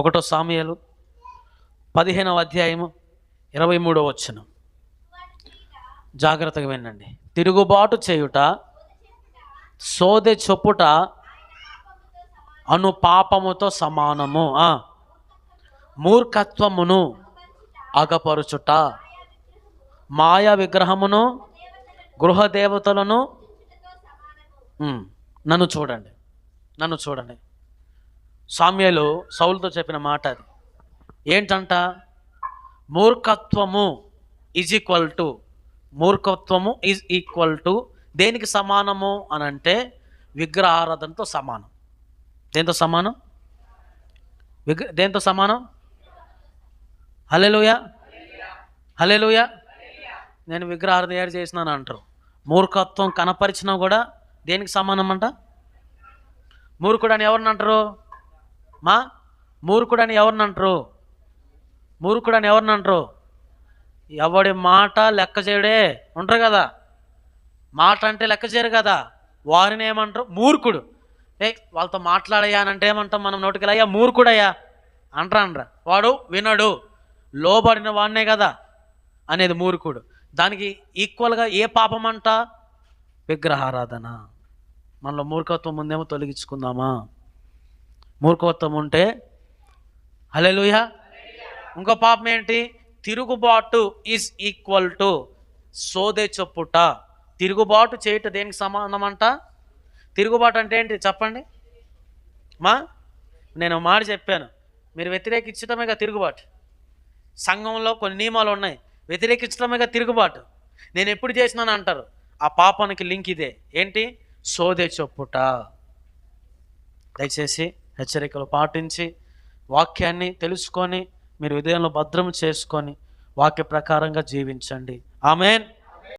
ఒకటో సామ్యాలు పదిహేనవ అధ్యాయము ఇరవై మూడో వచ్చిన జాగ్రత్తగా వినండి. తిరుగుబాటు చేయుట సోదె చొప్పుట అను పాపముతో సమానము. మూర్ఖత్వమును అగపరుచుట మాయా విగ్రహమును గృహ దేవతలను నన్ను చూడండి. నన్ను చూడండి. సామ్యాలు సౌలుతో చెప్పిన మాట అది. ఏంటంట? మూర్ఖత్వము ఈజ్ ఈక్వల్ టు మూర్ఖత్వము ఈజ్ ఈక్వల్ టు దేనికి సమానము అని అంటే విగ్రహారాధనతో సమానం. దేంతో సమానం? విగ్ర దేంతో సమానం? హలెలుయ హలెలుయ నేను విగ్రహారాధన తయారు చేసినాను అంటారు. మూర్ఖత్వం కనపరిచినా కూడా దేనికి సమానం అంట మూర్ఖుడు అని ఎవరిని అంటారు? మా మూర్ఖుడు అని ఎవరిని అంటారు మూర్ఖుడు అని ఎవరిని అంటారు ఎవడి మాట లెక్క చేయడే ఉంటారు కదా. మాట అంటే లెక్క చేయరు కదా. వారిని ఏమంటారు? మూర్ఖుడు. ఏ వాళ్ళతో మాట్లాడయ్యా అని అంటే ఏమంటాం మనం నోటికి అయ్యా మూర్ఖుడయ్యా. అంటారా అనరా వాడు వినడు. లోబడిన వాడినే కదా అనేది మూర్ఖుడు. దానికి ఈక్వల్గా ఏ పాపం అంట? విగ్రహారాధన. మనలో మూర్ఖత్వం ఉందేమో తొలగించుకుందామా? మూర్ఖత్వం ఉంటే హలెలుయ ఇంకో పాపం ఏంటి? తిరుగుబాటు ఈజ్ ఈక్వల్ టు సోదే చెప్పుట. తిరుగుబాటు చేయట దేనికి సమానం అంట తిరుగుబాటు అంటే ఏంటి? చెప్పండి. మా నేను మాట చెప్పాను. మీరు వ్యతిరేకించడమేగా తిరుగుబాటు. సంఘంలో కొన్ని నియమాలు ఉన్నాయి. వ్యతిరేకించడమేగా తిరుగుబాటు. నేను ఎప్పుడు చేసినాను అంటారు? ఆ పాపానికి లింక్ ఇదే. ఏంటి? సోదే చొప్పుట. దయచేసి హెచ్చరికలు పాటించి వాక్యాన్ని తెలుసుకొని మీరు హృదయంలో భద్రం చేసుకొని వాక్య ప్రకారంగా జీవించండి. ఆమెన్.